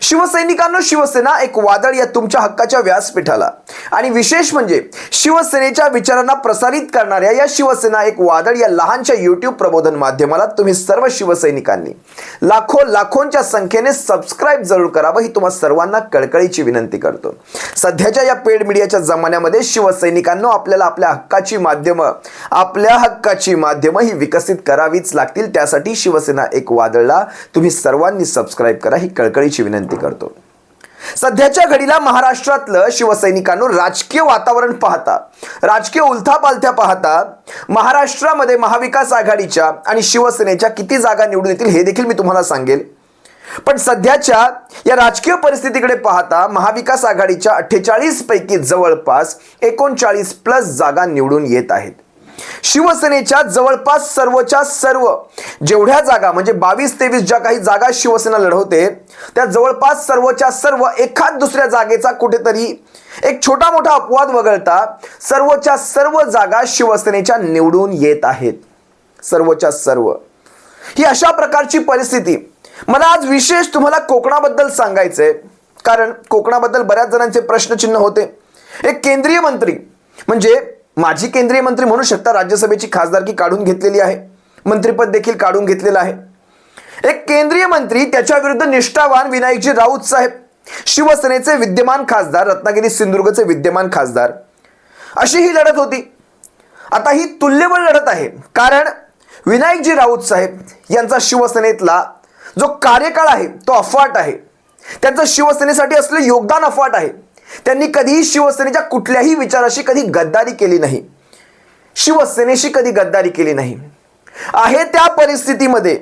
शिवसैनिकांनो शिवसेना एक वादळ या तुमच्या हक्काच्या व्यासपीठाला. आणि विशेष म्हणजे शिवसेनेच्या विचारांना प्रसारित करणाऱ्या या शिवसेना एक वादळ या लहानच्या युट्यूब प्रबोधन माध्यमाला तुम्ही सर्व शिवसैनिकांनी लाखो लाखोंच्या संख्येने सबस्क्राईब जरूर करावं ही तुम्हा सर्वांना कळकळीची विनंती करतो. सध्याच्या या पेड मीडियाच्या जमान्यामध्ये शिवसैनिकांनो आपल्याला आपल्या हक्काची माध्यमं आपल्या हक्काची माध्यमं ही विकसित करावीच लागतील त्यासाठी शिवसेना एक वादळला तुम्ही सर्वांनी सबस्क्राईब करा ही कळकळीची विनंती. करतो. सध्याच्या घडीला महाराष्ट्रातलं शिवसैनिकांनो राजकीय वातावरण पाहता राजकीय उलथापालथ्या पाहता महाराष्ट्रामध्ये महाविकास आघाडीच्या आणि शिवसेनेच्या किती जागा निवडून येतील हे देखील मी तुम्हाला सांगेल. पण सध्याच्या या राजकीय परिस्थितीकडे पाहता महाविकास आघाडीच्या अठ्ठेचाळीस पैकी जवळपास एकोणचाळीस प्लस जागा निवडून येत आहेत. शिवसेनेच्या जवळपास सर्वच्या सर्व जेवढ्या जागा म्हणजे बावीस तेवीस ज्या काही जागा शिवसेना लढवते त्या जवळपास सर्वच्या सर्व एखाद दुसऱ्या जागेचा कुठेतरी एक छोटा मोठा अपवाद वगळता सर्वच्या सर्व जागा शिवसेनेच्या निवडून येत आहेत. सर्वच्या सर्व. ही अशा प्रकारची परिस्थिती. मला आज विशेष तुम्हाला कोकणाबद्दल सांगायचंय कारण कोकणाबद्दल बऱ्याच जणांचे प्रश्नचिन्ह होते. एक केंद्रीय मंत्री म्हणजे माजी केंद्रीय मंत्री म्हणू शकता राज्यसभेची खासदारकी काढून घेतलेली आहे. मंत्रिपद देखील काढून घेतलेलं आहे. एक केंद्रीय मंत्री त्याच्या विरुद्ध निष्ठावान विनायकजी राऊत साहेब शिवसेनेचे विद्यमान खासदार रत्नागिरी सिंधुदुर्गचे विद्यमान खासदार. अशी ही लढत होती. आता ही तुल्यबळ लढत आहे. कारण विनायकजी राऊत साहेब यांचा शिवसेनेतला जो कार्यकाळ आहे तो अफाट आहे. त्यांचं शिवसेनेसाठी असलेलं योगदान अफाट आहे. त्यांनी कधीही शिवसेनेच्या कुठल्याही विचाराशी कधी गद्दारी केली नाही. शिवसेनेशी कधी गद्दारी केली नाही. आहे त्या परिस्थितीमध्ये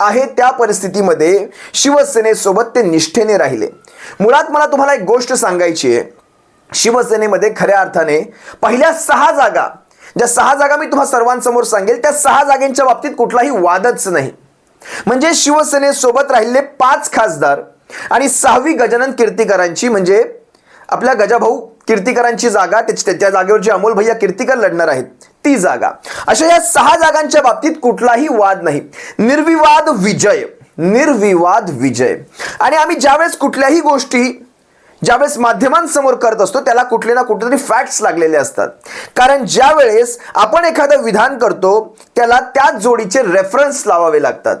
आहे त्या परिस्थितीमध्ये शिवसेनेसोबत ते निष्ठेने राहिले. मुळात मला तुम्हाला एक गोष्ट सांगायची आहे. शिवसेनेमध्ये खऱ्या अर्थाने पहिल्या सहा जागा ज्या सहा जागा मी तुम्हा सर्वांसमोर सांगेल त्या सहा जागेंच्या बाबतीत कुठलाही वादच नाही. म्हणजे शिवसेनेसोबत राहिलेले पाच खासदार आणि सहावी गजानन कीर्तीकरांची म्हणजे आपल्या गजाभाऊ कीर्तीकरांची जागा त्याच्या त्या जागेवर जे अमोल भैया कीर्तीकर लढणार आहेत. ती जागा. अशा या सहा जागांच्या बाबतीत कुठलाही वाद नाही. निर्विवाद विजय. निर्विवाद विजय. आणि आम्ही ज्यावेळेस कुठल्याही गोष्टी ज्यावेळेस माध्यमांसमोर करत असतो त्याला कुठले ना कुठेतरी फॅक्ट्स लागलेले असतात. कारण ज्यावेळेस आपण एखादं विधान करतो त्याला त्याच जोडीचे रेफरन्स लावावे लागतात.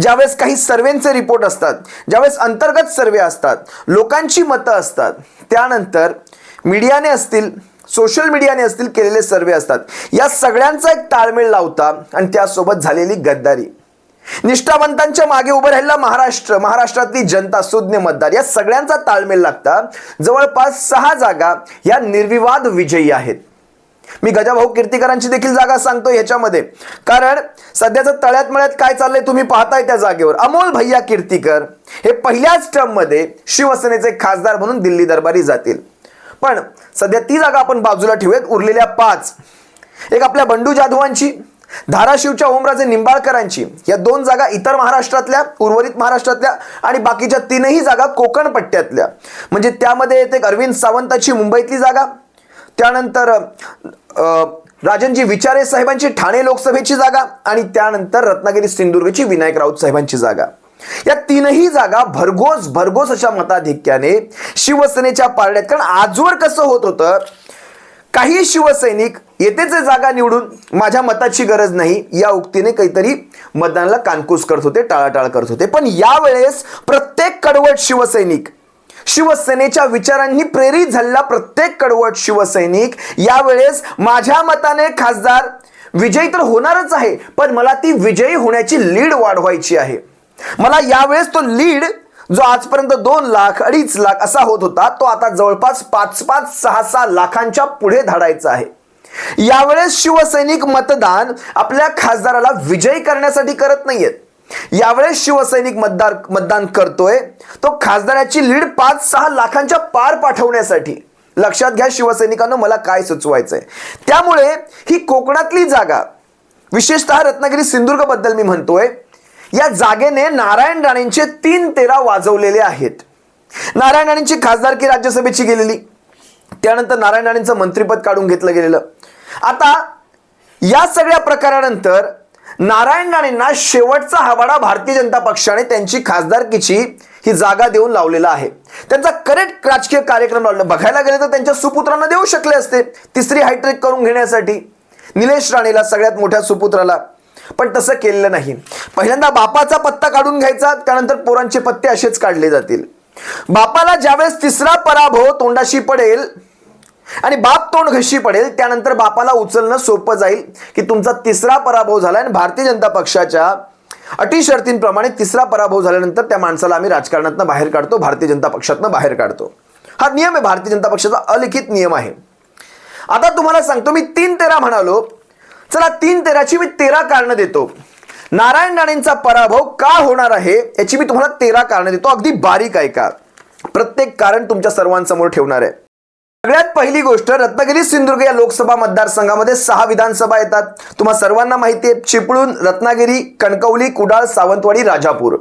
ज्यावेळेस काही सर्वेंचे रिपोर्ट असतात ज्यावेळेस अंतर्गत सर्वे असतात लोकांची मतं असतात त्यानंतर मीडियाने असतील सोशल मीडियाने असतील केलेले सर्वे असतात. या सगळ्यांचा एक ताळमेळ लावता आणि त्यासोबत झालेली गद्दारी. निष्ठावंतांच्या मागे उभं राहिलेला महाराष्ट्र महाराष्ट्रातली जनता सुज्ञ मतदार या सगळ्यांचा ताळमेळ लागता जवळपास सहा जागा या निर्विवाद विजयी आहेत. मी गजाभाऊ हो कीर्तीकरांची देखील जागा सांगतो याच्यामध्ये. कारण सध्याचं तळ्यात मळ्यात काय चाललंय तुम्ही पाहताय त्या जागेवर. अमोल भैया कीर्तीकर हे पहिल्याच टर्ममध्ये शिवसेनेचे खासदार म्हणून दिल्ली दरबारी जातील. पण सध्या ती जागा आपण बाजूला ठेवूयात उरलेल्या पाच. एक आपल्या बंडू जाधवांची धाराशिवच्या ओमराजे निंबाळकरांची. या दोन जागा इतर महाराष्ट्रातल्या उर्वरित महाराष्ट्रातल्या आणि बाकीच्या तीनही जागा कोकण पट्ट्यातल्या म्हणजे त्यामध्ये येते अरविंद सावंताची मुंबईतली जागा त्यानंतर राजनजी विचारे साहेबांची ठाणे लोकसभेची जागा आणि त्यानंतर रत्नागिरी सिंधुदुर्गची विनायक राऊत साहेबांची जागा. या तीनही जागा भरघोस भरघोस अशा मताधिक्याने शिवसेनेच्या पारड्यात. कारण आजवर कसं होत होतं काही शिवसैनिक येतेच जागा निवडून माझ्या मताची गरज नाही या उक्तीने काहीतरी मतदानाला कानकूस करत होते टाळाटाळ करत होते. पण यावेळेस प्रत्येक कडवट शिवसैनिक शिवसेनेच्या विचारांनी प्रेरित झालेला प्रत्येक कडवट शिवसैनिक यावेळेस माझ्या मताने खासदार विजयी तर होणारच आहे पण मला ती विजयी होण्याची लीड वाढवायची आहे. मला यावेळेस तो लीड जो आजपर्यंत दोन लाख अडीच लाख असा होत होता तो आता जवळपास पाच पाच सहा सहा लाखांच्या पुढे धाडायचा आहे. यावेळेस शिवसैनिक मतदान आपल्या खासदाराला विजयी करण्यासाठी करत नाहीयेत. यावेळेस शिवसैनिक मतदार मतदान करतोय. तो खासदाराची लीड पाच सहा लाखांच्या पार पाठवण्यासाठी. लक्षात घ्या शिवसैनिकांना मला काय सुचवायचंय. त्यामुळे ही कोकणातली जागा विशेषतः रत्नागिरी सिंधुदुर्गबद्दल मी म्हणतोय या जागेने नारायण राणेंचे तीन तेरा वाजवलेले आहेत. नारायण राणेंची खासदारकी राज्यसभेची गेलेली. त्यानंतर नारायण राणेंचं मंत्रिपद काढून घेतलं गेलेलं. आता या सगळ्या प्रकारानंतर नारायण राणेंना शेवटचा हवाडा भारतीय जनता पक्षाने त्यांची खासदारकीची ही जागा देऊन लावलेला आहे. त्यांचा करेक्ट राजकीय कार्यक्रम लावला. बघायला गेले तर त्यांच्या सुपुत्रांना देऊ शकले असते. तिसरी हायट्रिक करून घेण्यासाठी. निलेश राणेला सगळ्यात मोठ्या सुपुत्राला. पण तसं केलेलं नाही. पहिल्यांदा बापाचा पत्ता काढून घ्यायचा त्यानंतर पोरांचे पत्ते असेच काढले जातील. बापाला ज्यावेळेस तिसरा पराभव तोंडाशी पडेल आणि बाप तोंड घशी पडेल त्यानंतर बापाला उचलणं सोपं जाईल की तुमचा तिसरा पराभव झाला आणि भारतीय जनता पक्षाच्या अटी शर्तींप्रमाणे तिसरा पराभव झाल्यानंतर त्या माणसाला आम्ही राजकारणातनं बाहेर काढतो भारतीय जनता पक्षातनं बाहेर काढतो. हा नियम आहे भारतीय जनता पक्षाचा अलिखित नियम आहे. आता तुम्हाला सांगतो मी तीन तेरा म्हणालो. चला तीन तेराची मी तेरा कारणं देतो. नारायण राणेंचा पराभव का होणार आहे याची मी तुम्हाला तेरा कारणं देतो. अगदी बारीक आहे का? प्रत्येक कारण तुमच्या सर्वांसमोर ठेवणार आहे. सगळ्यात पहिली गोष्ट रत्नागिरी सिंधुदुर्ग या लोकसभा मतदारसंघामध्ये सहा विधानसभा येतात. तुम्हा सर्वांना माहिती आहे चिपळूण रत्नागिरी कणकवली कुडाळ सावंतवाडी राजापूर.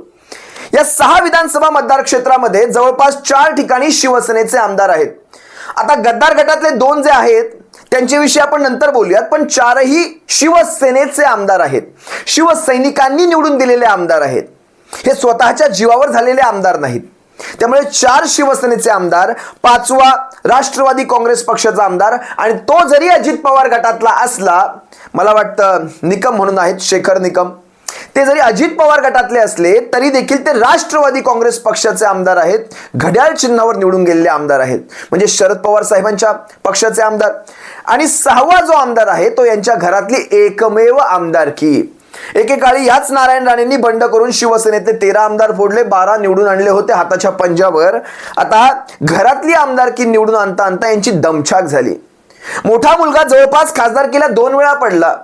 या सहा विधानसभा मतदार क्षेत्रामध्ये जवळपास चार ठिकाणी शिवसेनेचे आमदार आहेत. आता गद्दार गटातले दोन जे आहेत त्यांच्याविषयी आपण नंतर बोलूयात पण चारही शिवसेनेचे आमदार आहेत. शिवसैनिकांनी निवडून दिलेले आमदार आहेत. हे स्वतःच्या जीवावर झालेले आमदार नाहीत. त्यामुळे चार शिवसेनेचे आमदार पाचवा राष्ट्रवादी काँग्रेस पक्षाचा आमदार आणि तो जरी अजित पवार गटातला असला मला वाटतं निकम म्हणून आहेत शेखर निकम ते जरी अजित पवार गटातले असले तरी देखील ते राष्ट्रवादी काँग्रेस पक्षाचे आमदार आहेत घड्याळ चिन्हावर निवडून गेलेले आमदार आहेत. म्हणजे शरद पवार साहेबांच्या पक्षाचे आमदार. आणि सहावा जो आमदार आहे तो यांच्या घरातली एकमेव आमदारकी. एकेकाळी याच नारायण राणेंनी बंड करून शिवसेनेतले तेरा आमदार फोडले बारा निवडून आणले होते हाताच्या पंजावर. आता घरातली आमदारकी निवडून आणता आणता यांची दमछाक झाली. मोठा मुलगा जवळपास खासदारकीला दोन वेळा पडला.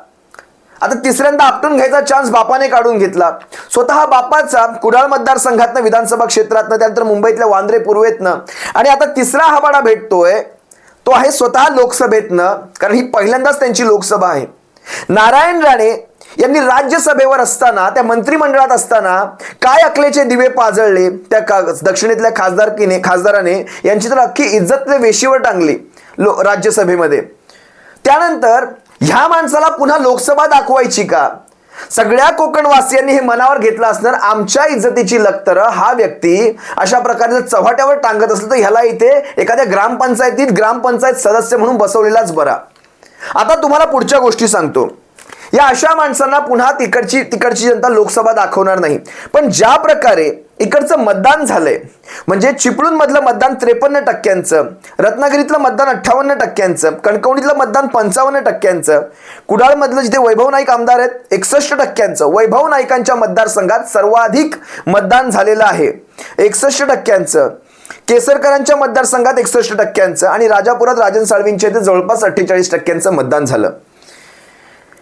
आता तिसऱ्यांदा आपटून घ्यायचा चान्स बापाने काढून घेतला. स्वतः बापाचा कुडाळ मतदारसंघातनं विधानसभा क्षेत्रातनं त्यानंतर मुंबईतल्या वांद्रे पूर्वेतनं आणि आता तिसरा हवाडा भेटतोय तो आहे स्वतः लोकसभेतनं कारण ही पहिल्यांदाच त्यांची लोकसभा आहे. नारायण राणे यांनी राज्यसभेवर असताना त्या मंत्रिमंडळात असताना काय अकलेचे दिवे पाजळले? त्या का दक्षिणेतल्या खासदारकीने खासदाराने यांची तर अख्खी इज्जत वेशीवर टांगली लो राज्यसभेमध्ये. त्यानंतर ह्या माणसाला पुन्हा लोकसभा दाखवायची का? सगळ्या कोकणवासियांनी हे मनावर घेतलं असणार आमच्या इज्जतीची लक्तर हा व्यक्ती अशा प्रकारे जर चव्हाट्यावर टांगत असलं तर ह्याला इथे एखाद्या ग्रामपंचायतीत ग्रामपंचायत सदस्य म्हणून बसवलेलाच बरा. आता तुम्हाला पुढच्या गोष्टी सांगतो. या अशा माणसांना पुन्हा तिकडची तिकडची जनता लोकसभा दाखवणार नाही. पण ज्या प्रकारे इकडचं मतदान झालंय म्हणजे चिपळूण मधलं मतदान त्रेपन्न टक्क्यांचं रत्नागिरीतलं मतदान अठ्ठावन्न टक्क्यांचं कणकवणीतलं मतदान पंचावन्न टक्क्यांचं कुडाळमधलं जिथे वैभव नाईक आमदार आहेत एकसष्ट टक्क्यांचं वैभव नाईकांच्या मतदारसंघात सर्वाधिक मतदान झालेलं आहे. एकसष्ट टक्क्यांचं. केसरकरांच्या मतदारसंघात एकसष्ट टक्क्यांचं आणि राजापुरात राजन साळवींच्या इथे जवळपास अठ्ठेचाळीस टक्क्यांचं मतदान झालं.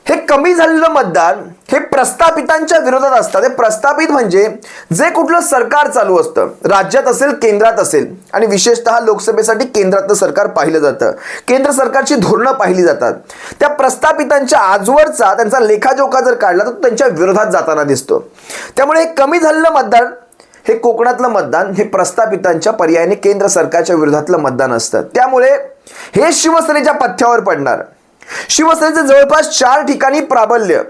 हे कमी झालेलं मतदान हे प्रस्थापितांच्या विरोधात असतात हे प्रस्थापित म्हणजे जे कुठलं सरकार चालू असतं. राज्यात असेल केंद्रात असेल आणि विशेषतः लोकसभेसाठी केंद्रातलं सरकार पाहिलं जातं. केंद्र सरकारची धोरणं पाहिली जातात. त्या प्रस्थापितांच्या आजवरचा त्यांचा लेखाजोखा जर काढला तर त्यांच्या विरोधात जाताना दिसतो. त्यामुळे हे कमी झालेलं मतदान हे कोकणातलं मतदान हे प्रस्थापितांच्या पर्यायाने केंद्र सरकारच्या विरोधातलं मतदान असतं. त्यामुळे हे शिवसेनेच्या पथ्यावर पडणार. शिवसेनेचे जवळपास चार ठिकाणी प्राबल्य.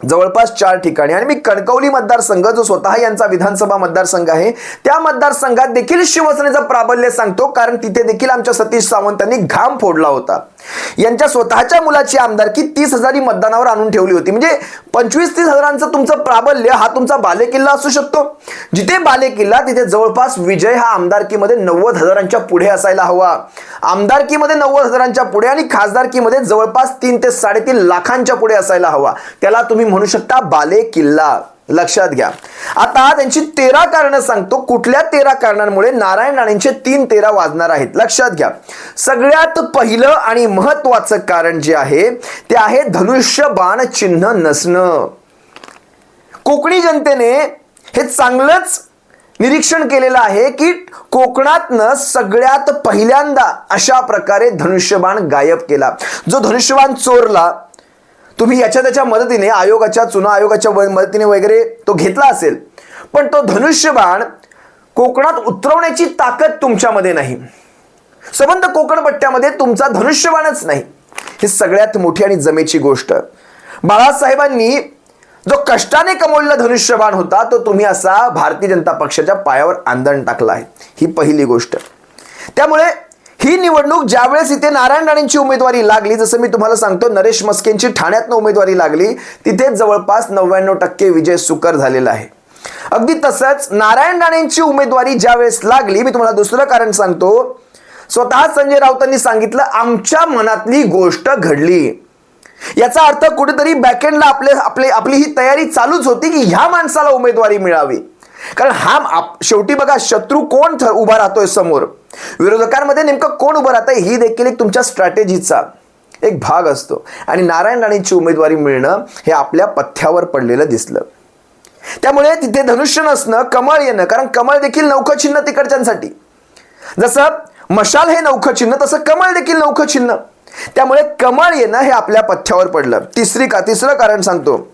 जवळपास चार ठिकाणी. आणि मी कणकवली मतदारसंघ जो स्वतः यांचा विधानसभा मतदारसंघ आहे त्या मतदारसंघात देखील शिवसेनेचं प्राबल्य सांगतो कारण तिथे देखील आमच्या सतीश सावंतांनी घाम फोडला होता. यांच्या स्वतःच्या मुलाची आमदारकी तीस हजारी मतदानावर आणून ठेवली होती. म्हणजे पंचवीस तीस हजारांचं तुमचं प्राबल्य हा तुमचा बालेकिल्ला असू शकतो. जिथे बालेकिल्ला तिथे जवळपास विजय हा आमदारकीमध्ये नव्वद हजारांच्या पुढे असायला हवा. आमदारकीमध्ये नव्वद हजारांच्या पुढे आणि खासदारकीमध्ये जवळपास तीन ते साडेतीन लाखांच्या पुढे असायला हवा. त्याला तुम्ही म्हणू शकता बालेकिल्ला. लक्षात घ्या. आता त्यांची तेरा कारणं सांगतो. कुठल्या तेरा कारणांमुळे नारायण राणेंचे तीन तेरा वाजणार आहेत? लक्षात घ्या. सगळ्यात पहिलं आणि महत्वाचं कारण जे आहे ते आहे धनुष्य बाण चिन्ह नसणं. कोकणी जनतेने हे चांगलंच निरीक्षण केलेलं आहे की कोकणातनं सगळ्यात पहिल्यांदा अशा प्रकारे धनुष्यबाण गायब केला. जो धनुष्यबाण चोरला तुम्ही याच्या त्याच्या मदतीने आयोगाच्या चुना आयोगाच्या मदतीने वगैरे तो घेतला असेल. पण तो धनुष्यबाण कोकणात उतरवण्याची ताकद तुमच्यामध्ये नाही. संबंध कोकण पट्ट्यामध्ये तुमचा धनुष्यबाणच नाही. ही सगळ्यात मोठी आणि जमेची गोष्ट. बाळासाहेबांनी जो कष्टाने कमवलेला धनुष्यबाण होता तो तुम्ही असा भारतीय जनता पक्षाच्या पायावर आंदण टाकला आहे. ही पहिली गोष्ट. त्यामुळे ही निवडणूक ज्यावेळेस इथे नारायण राणेंची उमेदवारी लागली जसं मी तुम्हाला सांगतो नरेश मस्केंची ठाण्यातनं उमेदवारी लागली तिथे जवळपास नव्याण्णव टक्के विजय सुकर झालेला आहे. अगदी तसंच नारायण राणेंची उमेदवारी ज्यावेळेस लागली मी तुम्हाला दुसरं कारण सांगतो स्वतः संजय राऊतांनी सांगितलं आमच्या मनातली गोष्ट घडली. याचा अर्थ कुठेतरी बॅकेंडला आपले आपले आपली ही तयारी चालूच होती की ह्या माणसाला उमेदवारी मिळावी. कारण हा आप- शेवटी बघा शत्रू कोण उभा राहतोय समोर? विरोधकांमध्ये नेमकं कोण उभं राहतंय ही देखील एक तुमच्या स्ट्रॅटेजीचा एक भाग असतो. आणि नारायण राणेंची उमेदवारी मिळणं हे आपल्या पथ्यावर पडलेलं दिसलं. त्यामुळे तिथे धनुष्य नसणं कमळ येणं कारण कमळ देखील नौखं तिकडच्यांसाठी. जसं मशाल हे नौखं चिन्ह तसं कमळ देखील नौखं त्यामुळे कमळ येणं हे आपल्या पथ्यावर पडलं. तिसरी का तिसरं कारण सांगतो.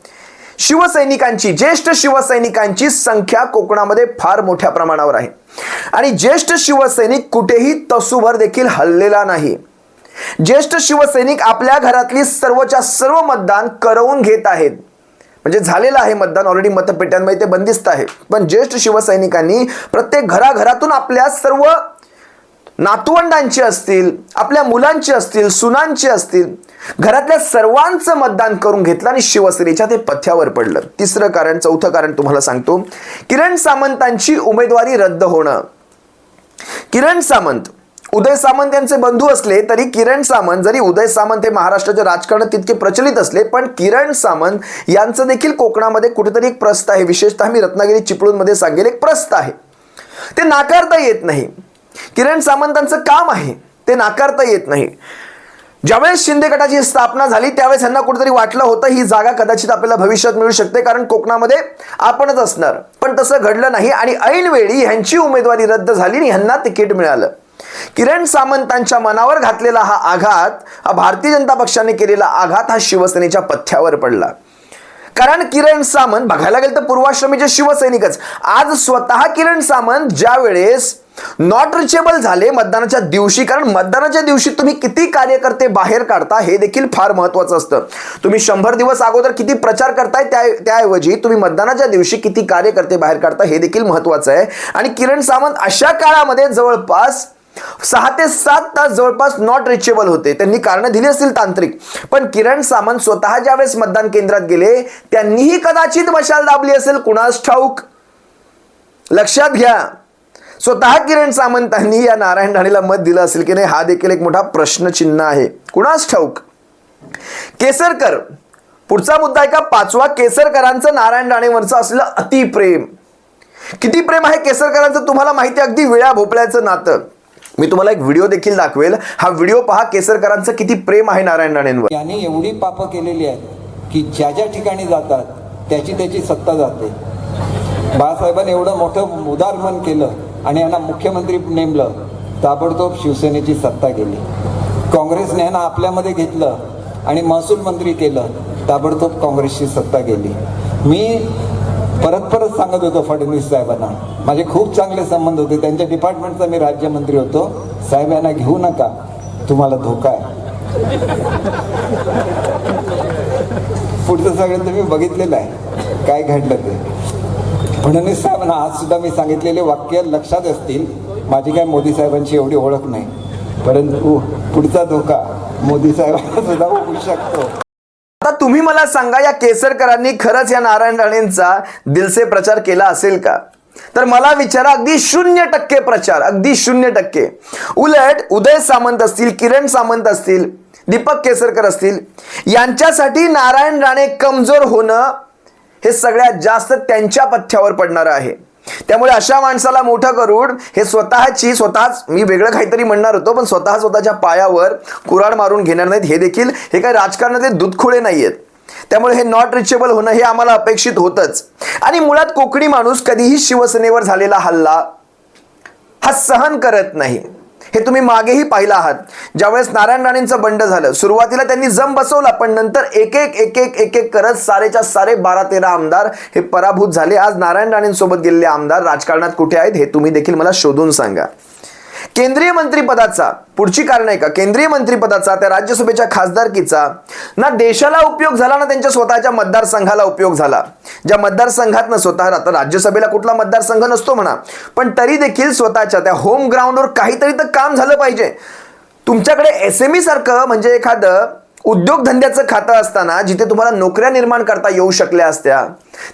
शिवसैनिकांची ज्येष्ठ शिवसैनिकांची संख्या कोकणामध्ये फार मोठ्या प्रमाणावर आहे. आणि ज्येष्ठ शिवसैनिक कुठेही तसूभर देखील हल्लेला नाही. ज्येष्ठ शिवसैनिक आपल्या घरातली सर्वच्या सर्व मतदान करवून घेत आहेत. म्हणजे झालेलं आहे मतदान ऑलरेडी मतपेट्यांमध्ये ते बंदिस्त आहे. पण ज्येष्ठ शिवसैनिकांनी प्रत्येक घराघरातून आपल्या सर्व नातवंडांची असतील आपल्या मुलांची असतील सुनांची असतील घरातल्या सर्वांचं मतदान करून घेतलं आणि शिवसेनेच्या ते पथ्यावर पडलं. तिसरं कारण चौथं कारण तुम्हाला सांगतो. किरण सामंतांची उमेदवारी रद्द होणं. किरण सामंत उदय सामंत यांचे बंधू असले तरी किरण सामंत जरी उदय सामंत हे महाराष्ट्राच्या राजकारणात तितके प्रचलित असले पण किरण सामंत यांचं देखील कोकणामध्ये कुठेतरी एक प्रस्त आहे. विशेषतः मी रत्नागिरी चिपळूणमध्ये सांगेल एक प्रस्त आहे. ते नाकारता येत नाही. किरण सामंतांचं काम आहे ते नाकारता येत नाही. ज्यावेळेस शिंदे गटाची स्थापना झाली त्यावेळेस यांना कुठेतरी वाटलं होतं ही जागा कदाचित आपल्याला भविष्यात मिळू शकते कारण कोकणामध्ये आपणच असणार. पण तसं घडलं नाही आणि ऐनवेळी ह्यांची उमेदवारी रद्द झाली आणि ह्यांना तिकीट मिळालं. किरण सामंतांच्या मनावर घातलेला हा आघात हा भारतीय जनता पक्षाने केलेला आघात हा शिवसेनेच्या पथ्यावर पडला. कारण किरण सामंत बघायला गेलं तर पूर्वाश्रमीचे शिवसैनिकच. आज स्वतः किरण सामंत ज्या वेळेस नॉट रिचेबल झाले मतदानाच्या दिवशी कारण मतदानाच्या दिवशी तुम्ही किती कार्यकर्ते बाहेर काढता हे देखील फार महत्वाचं असतं. तुम्ही शंभर दिवस अगोदर किती प्रचार करताय त्या त्याऐवजी तुम्ही मतदानाच्या दिवशी किती कार्यकर्ते बाहेर काढता हे देखील महत्वाचं आहे. आणि किरण सावंत अशा काळामध्ये जवळपास सहा ते सात तास जवळपास नॉट रिचेबल होते. त्यांनी कारणं दिली असतील तांत्रिक. पण किरण सामंत स्वतः ज्यावेळेस मतदान केंद्रात गेले त्यांनीही कदाचित मशाल दाबली असेल कुणास ठाऊक? लक्षात घ्या. स्वतः किरण सामंतांनी या नारायण राणेला मत दिलं असेल की नाही हा देखील एक मोठा प्रश्नचिन्ह आहे. कुणास ठाऊक? केसरकर. पुढचा मुद्दा आहे का? पाचवा केसरकरांचं नारायण राणेवरचं असलेलं अतिप्रेम किती प्रेम आहे केसरकरांचं? तुम्हाला माहिती आहे, अगदी विळ्या भोपळ्याचं नातं. मी तुम्हाला एक व्हिडिओ देखील दाखवेल. हा व्हिडिओ पहा केसरकरांचं किती प्रेम आहे नारायण राणेंवर. यांनी एवढी पापं केलेली आहेत की ज्या ज्या ठिकाणी जातात त्याची त्याची सत्ता जाते. बाळासाहेबांनी एवढं मोठं उदारमन केलं. आणि यांना मुख्यमंत्री नेमलं ताबडतोब शिवसेनेची सत्ता गेली. काँग्रेसने यांना आपल्यामध्ये घेतलं आणि महसूल मंत्री केलं ताबडतोब काँग्रेसची सत्ता गेली. मी परत परत सांगत होतो फडणवीस साहेबांना. माझे खूप चांगले संबंध होते. त्यांच्या डिपार्टमेंटचा मी राज्यमंत्री होतो. साहेब यांना घेऊ नका. तुम्हाला धोका आहे. पुढचं सगळं तुम्ही बघितलेलं आहे. काय घडलं ते? फडणवीस साहेबांना आज सुद्धा मी सांगितलेले वाक्य लक्षात असतील. माझी काय मोदी साहेबांची एवढी ओळख नाही. परंतु पुढचा धोका मोदी साहेबांना सुद्धा होऊ शकतो. आता तुम्ही मला सांगा या केसरकरांनी खरंच या नारायण राणेंचा दिलसे प्रचार केला असेल का? तर मला विचारा अगदी शून्य टक्के प्रचार अगदी शून्य टक्के. उलट उदय सामंत असतील किरण सामंत असतील दीपक केसरकर असतील यांच्यासाठी नारायण राणे कमजोर होणं हे सगळ्यात जास्त त्यांच्या पथ्यावर पडणारं आहे. त्यामुळे अशा माणसाला मोठं करून हे स्वतःची स्वतःच मी वेगळं काहीतरी म्हणणार होतो पण स्वतः स्वतःच्या पायावर कुराड मारून घेणार नाहीत. हे देखील हे काही राजकारणाचे दुधखोळे नाही आहेत त्यामुळे हे नॉट रिचेबल होणं हे आम्हाला अपेक्षित होतंच. आणि मुळात कोकणी माणूस कधीही शिवसेनेवर झालेला हल्ला हा सहन करत नाही. हे तुम्ही मागेही पाहिलं आहात. ज्यावेळेस नारायण राणेंचं बंड झालं सुरुवातीला त्यांनी जम बसवला पण नंतर एक एक एक एक एक एक करत सारेच्या सारे बारा तेरा आमदार हे पराभूत झाले. आज नारायण राणेंसोबत गेलेले आमदार राजकारणात कुठे आहेत हे तुम्ही देखील मला शोधून सांगा. केंद्रीय मंत्रीपदाचा पुढची कारण आहे का? केंद्रीय मंत्रीपदाचा त्या राज्यसभेच्या खासदारकीचा ना देशाला उपयोग झाला ना त्यांच्या स्वतःच्या मतदारसंघाला उपयोग झाला. ज्या मतदारसंघात न स्वतः आता राज्यसभेला कुठला मतदारसंघ नसतो म्हणा पण तरी देखील स्वतःच्या त्या होम ग्राउंडवर काहीतरी तर काम झालं पाहिजे. तुमच्याकडे एस एम ई सारखं म्हणजे एखादं उद्योगधंद्याचं खातं असताना जिथे तुम्हाला नोकऱ्या निर्माण करता येऊ शकल्या असत्या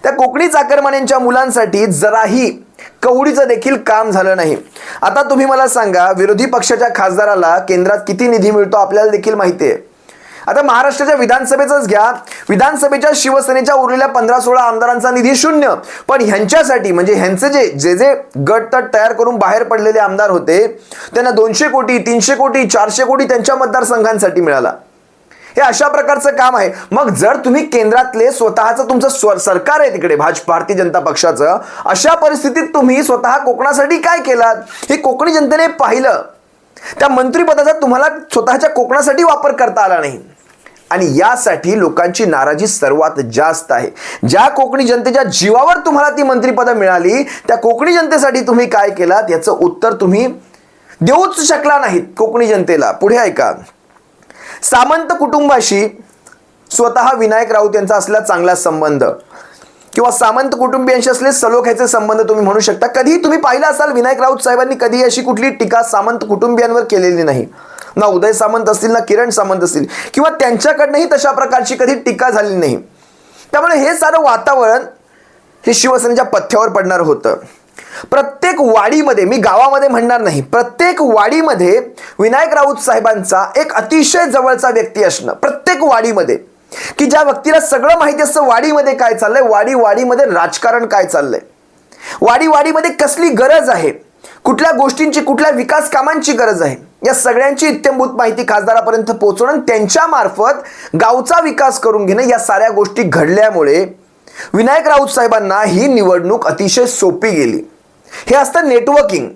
त्या कोकणी चाकरमान्यांच्या मुलांसाठी जराही कवडीचं देखील काम झालं नाही. आता तुम्ही मला सांगा विरोधी पक्षाच्या खासदाराला केंद्रात किती निधी मिळतो आपल्याला देखील माहिती आहे. आता महाराष्ट्राच्या विधानसभेचंच घ्या. विधानसभेच्या शिवसेनेच्या उरलेल्या पंधरा सोळा आमदारांचा निधी शून्य. पण ह्यांच्यासाठी म्हणजे ह्यांचे जे जे जे गट तट तयार करून बाहेर पडलेले आमदार होते त्यांना दोनशे कोटी तीनशे कोटी चारशे कोटी त्यांच्या मतदारसंघांसाठी मिळाला. हे अशा प्रकारचं काम आहे. मग जर तुम्ही केंद्रातले स्वतःचं तुमचं स्व सरकार आहे तिकडे भाजप भारतीय जनता पक्षाचं अशा परिस्थितीत तुम्ही स्वतः कोकणासाठी काय केलात? हे कोकणी जनतेने पाहिलं. त्या मंत्रिपदाचा तुम्हाला स्वतःच्या कोकणासाठी वापर करता आला नाही. आणि यासाठी लोकांची नाराजी सर्वात जास्त आहे. ज्या कोकणी जनतेच्या जीवावर तुम्हाला ती मंत्रिपदं मिळाली त्या कोकणी जनतेसाठी तुम्ही काय केलात? याचं उत्तर तुम्ही देऊच शकला नाहीत कोकणी जनतेला. पुढे ऐका. सामंत कुटुंबाशी स्वतः विनायक राऊत यांचा असला चांगला संबंध. किंवा सामंत कुटुंबियांशी असले सलोख्याचे संबंध तुम्ही म्हणू शकता. कधी तुम्ही पाहिलं असाल विनायक राऊत साहेबांनी कधी अशी कुठली टीका सामंत कुटुंबियांवर केलेली नाही. ना उदय सामंत असतील ना किरण सामंत असतील किंवा त्यांच्याकडनंही तशा प्रकारची कधी टीका झालेली नाही. त्यामुळे हे सारं वातावरण हे शिवसेनेच्या पथ्यावर पडणार होतं. प्रत्येक वाडीमध्ये मी गावामध्ये म्हणणार नाही प्रत्येक वाडीमध्ये विनायक राऊत साहेबांचा एक अतिशय जवळचा व्यक्ती असणं प्रत्येक वाडीमध्ये. की ज्या व्यक्तीला सगळं माहिती असतं वाडीमध्ये काय चाललंय? वाडी वाडीमध्ये राजकारण काय चाललंय? वाडी वाडीमध्ये कसली गरज आहे? कुठल्या गोष्टींची कुठल्या विकास कामांची गरज आहे? या सगळ्यांची इत्यंभूत माहिती खासदारापर्यंत पोहोचवणं त्यांच्यामार्फत गावचा विकास करून घेणं या साऱ्या गोष्टी घडल्यामुळे विनायक राऊत साहेबांना ही निवडणूक अतिशय सोपी गेली. हे असतं नेटवर्किंग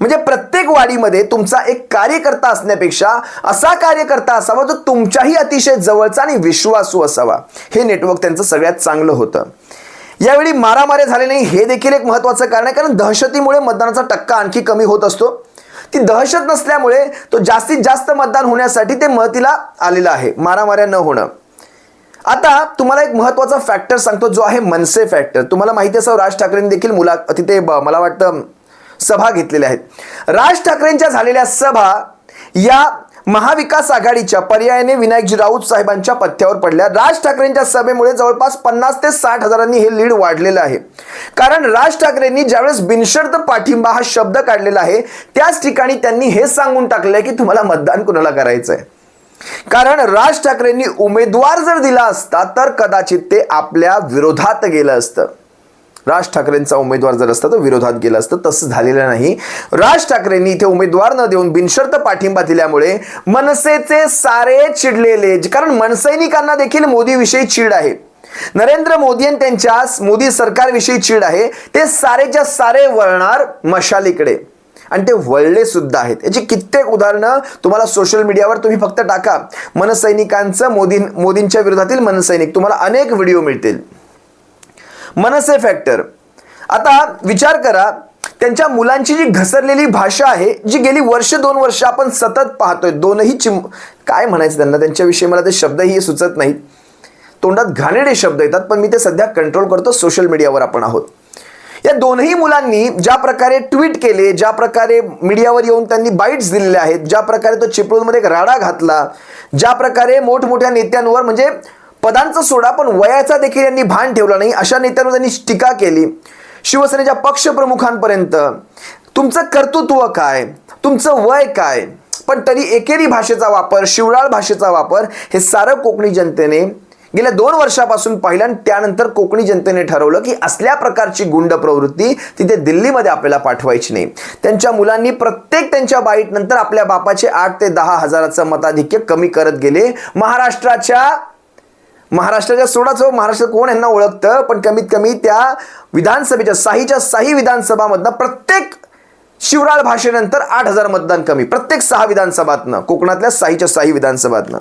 म्हणजे प्रत्येक वाडीमध्ये तुमचा एक कार्यकर्ता असण्यापेक्षा असा कार्यकर्ता असावा जो तुमच्याही अतिशय जवळचा आणि विश्वासू असावा. हे नेटवर्क त्यांचं सगळ्यात चांगलं होतं. यावेळी मारामारे झाले नाही हे देखील एक महत्त्वाचं कारण आहे. कारण दहशतीमुळे मतदानाचा टक्का आणखी कमी होत असतो. ती दहशत नसल्यामुळे तो जास्तीत जास्त मतदान होण्यासाठी ते महतीला आलेलं आहे. मारामाऱ्या न होणं. आता तुम्हाला एक महत्त्वाचा फॅक्टर सांगतो जो आहे मनसे फॅक्टर तुम्हाला माहिती असावं राज ठाकरेंनी देखील मुला तिथे ब- मला वाटतं सभा घेतलेल्या आहेत. राज ठाकरेंच्या झालेल्या सभा या महाविकास आघाडीच्या पर्यायाने विनायकजी राऊत साहेबांच्या पथ्यावर पडल्या. राज ठाकरेंच्या सभेमुळे जवळपास पन्नास ते साठ हजारांनी हे लीड वाढलेलं आहे. कारण राज ठाकरेंनी ज्यावेळेस बिनशर्त पाठिंबा हा शब्द काढलेला आहे त्याच ठिकाणी त्यांनी हे सांगून टाकलंय की तुम्हाला मतदान कुणाला करायचं आहे कारण राज ठाकरेंनी उमेदवार जर दिला असता तर कदाचित ते आपल्या विरोधात गेलं असतं. राज ठाकरेंचा उमेदवार जर असता तर विरोधात गेलं असतं. तसं झालेलं नाही. राज ठाकरेंनी इथे उमेदवार न देऊन बिनशर्त पाठिंबा दिल्यामुळे मनसेचे सारे चिडलेले कारण मनसैनिकांना देखील मोदीविषयी चीड आहे. नरेंद्र मोदी आणि त्यांच्या मोदी सरकारविषयी चीड आहे. ते सारेच्या सारे वळणार मशालीकडे. आणि ते वळले सुद्धा आहेत. याची कित्येक उदाहरणं तुम्हाला सोशल मीडियावर तुम्ही फक्त टाका. मनसैनिकांचं मोदी मोदींच्या विरोधातील मनसैनिक. तुम्हाला अनेक व्हिडिओ मिळतील. मनसे फॅक्टर आता विचार करा त्यांच्या मुलांची जी घसरलेली भाषा आहे जी गेली वर्ष दोन वर्ष आपण सतत पाहतोय. दोनही चिम काय म्हणायचं त्यांना? त्यांच्याविषयी मला ते शब्दही सुचत नाहीत. तोंडात घाणेडे शब्द येतात पण मी ते सध्या कंट्रोल करतो सोशल मीडियावर आपण आहोत. या दोनही मुलांनी ज्या प्रकारे ट्विट केले ज्या प्रकारे मीडियावर येऊन त्यांनी बाईट्स दिलेल्या आहेत ज्या प्रकारे तो चिपळूणमध्ये एक राडा घातला ज्या प्रकारे मोठमोठ्या नेत्यांवर म्हणजे पदांचा सोडा पण वयाचा देखील यांनी भान ठेवला नाही अशा नेत्यांवर त्यांनी टीका केली. शिवसेनेच्या पक्षप्रमुखांपर्यंत तुमचं कर्तृत्व काय? तुमचं वय काय? पण तरी एकेरी भाषेचा वापर शिवराळ भाषेचा वापर हे सारं कोकणी जनतेने गेल्या दोन वर्षापासून पाहिलं आणि त्यानंतर कोकणी जनतेने ठरवलं की असल्या प्रकारची गुंड प्रवृत्ती तिथे दिल्लीमध्ये आपल्याला पाठवायची नाही. त्यांच्या मुलांनी प्रत्येक त्यांच्या बाईट नंतर आपल्या बापाचे आठ ते दहा हजाराचं मताधिक्य कमी करत गेले. महाराष्ट्राच्या महाराष्ट्राच्या सोडाच हो, महाराष्ट्र कोण यांना ओळखतं? पण कमीत कमी त्या विधानसभेच्या साहीच्या साही विधानसभामधनं प्रत्येक शिवराळ भाषेनंतर आठ हजार मतदान कमी. प्रत्येक सहा विधानसभातनं कोकणातल्या साहीच्या साही विधानसभातनं.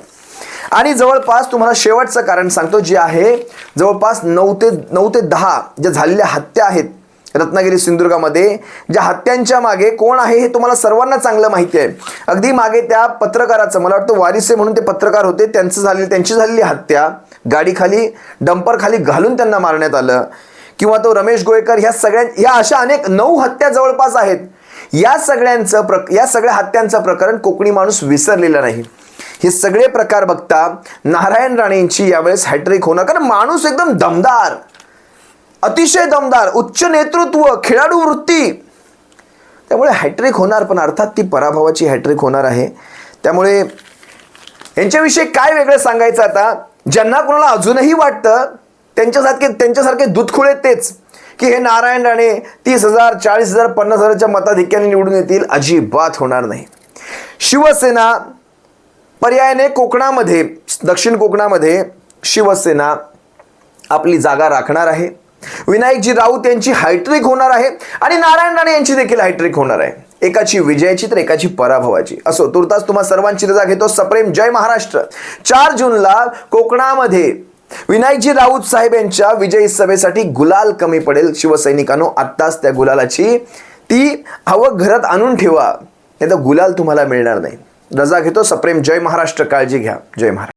आणि जवळपास तुम्हाला शेवटचं कारण सांगतो जे आहे जवळपास नऊ ते नऊ ते दहा ज्या झालेल्या हत्या आहेत रत्नागिरी सिंधुदुर्गामध्ये ज्या हत्यांच्या मागे कोण आहे हे तुम्हाला सर्वांना चांगलं माहिती आहे. अगदी मागे त्या पत्रकाराचं मला वाटतं वारिसे म्हणून ते पत्रकार होते त्यांचं झालेली त्यांची झालेली हत्या गाडीखाली डंपर खाली घालून त्यांना मारण्यात आलं. किंवा तो रमेश गोयकर ह्या सगळ्या या अशा अनेक नऊ हत्या जवळपास आहेत. या सगळ्यांचं प्र या सगळ्या हत्यांचं प्रकरण कोकणी माणूस विसरलेला नाही. हे सगळे प्रकार बघता नारायण राणेंची यावेळेस हॅट्रिक होणार कारण माणूस एकदम दमदार अतिशय दमदार उच्च नेतृत्व खेळाडू वृत्ती. त्यामुळे हॅट्रिक होणार पण अर्थात ती पराभवाची हॅट्रिक होणार आहे. त्यामुळे यांच्याविषयी काय वेगळं सांगायचं आता? ज्यांना कोणाला अजूनही वाटतं त्यांच्यासारखे त्यांच्यासारखे दुधखुळे तेच की हे नारायण राणे तीस हजार चाळीस हजार पन्नास हजारच्या मताधिक्याने निवडून येतील अजिबात होणार नाही. शिवसेना पर्यायाने कोकणामध्ये दक्षिण कोकणामध्ये शिवसेना आपली जागा राखणार आहे. विनायकजी राऊत यांची हायट्रिक होणार आहे आणि नारायण राणे यांची देखील हायट्रिक होणार आहे. एकाची विजयाची तर एकाची पराभवाची. असो तुर्तास तुम्हा सर्वांची रजा घेतो. सप्रेम जय महाराष्ट्र. चार जूनला कोकणामध्ये विनायकजी राऊत साहेब यांच्या विजयी सभेसाठी गुलाल कमी पडेल शिवसैनिकांनो. आत्ताच त्या गुलालाची ती आवक घरात आणून ठेवा. नाही तर गुलाल तुम्हाला मिळणार नाही. रजा घेतो. सप्रेम जय महाराष्ट्र. काळजी घ्या. जय महाराष्ट्र.